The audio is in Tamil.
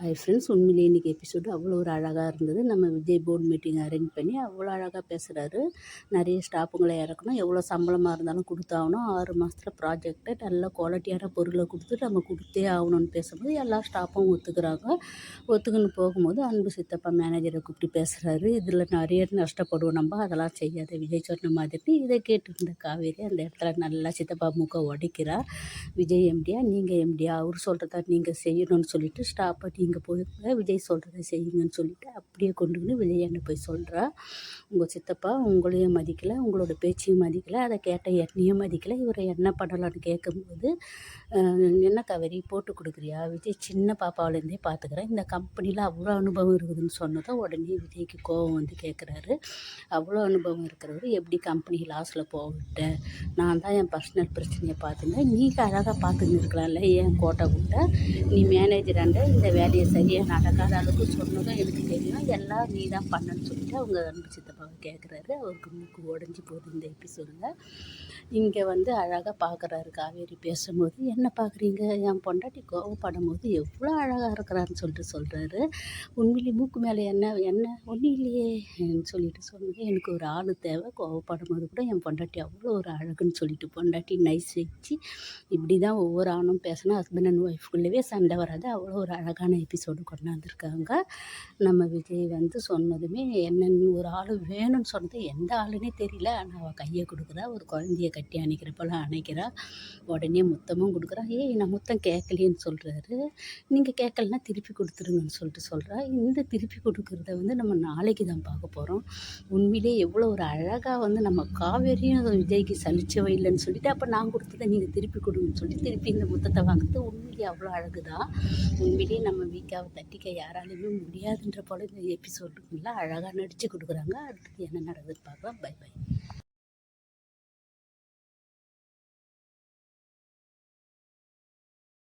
ஹாய் ஃப்ரெண்ட்ஸ் உண்மையிலேயே இன்றைக்கி எபிசோடு அவ்வளோ ஒரு அழகாக இருந்தது. நம்ம விஜய் போர்டு மீட்டிங் அரேஞ்ச் பண்ணி அவ்வளோ அழகாக பேசுகிறாரு நிறைய ஸ்டாஃபுங்களை இறக்கணும். எவ்வளோ சம்பளமாக இருந்தாலும் கொடுத்தாகணும் ஆறு மாதத்தில் ப்ராஜெக்டை நல்ல குவாலிட்டியான பொருளை கொடுத்து நம்ம கொடுத்தே ஆகணும்னு பேசும்போது எல்லா ஸ்டாஃபும் ஒத்துக்கிறாங்க. ஒத்துக்குன்னு போகும்போது அன்பு சித்தப்பா மேனேஜரை கூப்பிட்டு பேசுகிறாரு இதில் நிறைய நஷ்டப்படுவோம் நம்ம. அதெல்லாம் செய்யாத விஜய் சொன்ன மாதிரி இதை கேட்டுருந்த காவேரி அந்த இடத்துல நல்லா சித்தப்பா மூக்க உடைக்கிறா விஜய் எம்டியா நீங்கள் எம்டியா அவர் சொல்கிறத நீங்கள் செய்யணும்னு சொல்லிட்டு ஸ்டாப்பை நீங்கள் போய் விஜய் சொல்கிறத செய்யுங்கன்னு சொல்லிட்டு அப்படியே கொண்டு வந்து விஜயாண்ட போய் சொல்கிறா உங்கள் சித்தப்பா உங்களையும் மதிக்கலை உங்களோட பேச்சையும் மதிக்கலை அதை கேட்ட என்னையும் மதிக்கலை. இவரை என்ன பண்ணலான்னு கேட்கும்போது என்ன கவரி போட்டு கொடுக்குறியா? விஜய் சின்ன பாப்பாவிலேருந்தே பார்த்துக்கிறேன். இந்த கம்பெனியில் அவ்வளோ அனுபவம் இருக்குதுன்னு சொன்னதும் உடனே விஜய்க்கு கோவம் வந்து கேட்குறாரு. அவ்வளோ அனுபவம் இருக்கிறவர் எப்படி கம்பெனி லாஸில் போகவிட்ட நான் தான் என் பர்சனல் பிரச்சனையை பார்த்துங்க நீங்கள் அழகாக பார்த்துன்னு இருக்கலாம்ல ஏன் கோட்டை கூட்ட நீ மேனேஜராண்ட இந்த வேலையை சரியாக நடக்காத அளவுக்கு சொன்னதும் எனக்கு தெரியும். எல்லாம் நீ தான் பண்ணன்னு சொல்லிட்டு அவங்க அன்பு சித்தப்பாவை கேட்குறாரு அவருக்கு மூக்கு உடஞ்சி போகுது இந்த எபிசோடில். இங்கே வந்து அழகாக பார்க்குறாரு காவேரி பேசும்போது என்ன பார்க்குறீங்க என் பொண்டாட்டி கோவப்படும் போது எவ்வளோ அழகாக இருக்கிறான்னு சொல்லிட்டு சொல்கிறாரு உண்மையிலே மூக்கு மேலே என்ன என்ன? ஒன்றும் இல்லையே சொல்லிட்டு சொன்னது. எனக்கு ஒரு ஆள் தேவை. கோவப்படும் போது கூட என் பொண்டாட்டி அவ்வளோ ஒரு அழகுன்னு சொல்லிட்டு பொண்டாட்டி நைஸ் வச்சு இப்படி தான் ஒவ்வொரு ஆணும் பேசணும் ஹஸ்பண்ட் அண்ட் ஒய்ஃப்குள்ளவே சண்டை வராது. அவ்வளோ ஒரு அழகான எபிசோடு கொண்டாந்துருக்காங்க. நம்ம விஜய் வந்து சொன்னதுமே என்னென்னு ஒரு ஆள் வேணும்னு சொன்னது எந்த ஆளுன்னே தெரியல. ஆனால் அவள் கையை கொடுக்குறா ஒரு குழந்தைய கட்டி அணைக்கிறப்பெல்லாம் அணைக்கிறா. உடனே முத்தமும் கொடுக்குறா. ஏய் நான் முத்தம் கேட்கலேன்னு சொல்கிறாரு நீங்கள் கேட்கலன்னா திருப்பி கொடுத்துருங்கன்னு சொல்லிட்டு சொல்கிறா இந்த திருப்பி கொடுக்குறத வந்து நம்ம நாளைக்கு தான் பார்க்க போகிறோம் உண்மையிலே எவ்வளோ ஒரு அழகாக வந்து நம்ம காவேரியும் விஜய்க்கு சலிச்சவை இல்லைன்னு சொல்லிட்டு அப்போ நான் கொடுத்ததை நீங்கள் திருப்பி கொடுங்கன்னு சொல்லி திருப்பி இந்த முத்தத்தை வாங்குறது உண்மையிலே அவ்வளோ அழகு தான் உண்மையிலேயே நம்ம வீக்காவை தட்டிக்க யாராலையுமே முடியாதுன்ற போல இந்த எபிசோடுக்குள்ள அழகாக நடித்து கொடுக்குறாங்க. அடுத்து என்ன நடக்குதுன்னு பார்க்கலாம். By by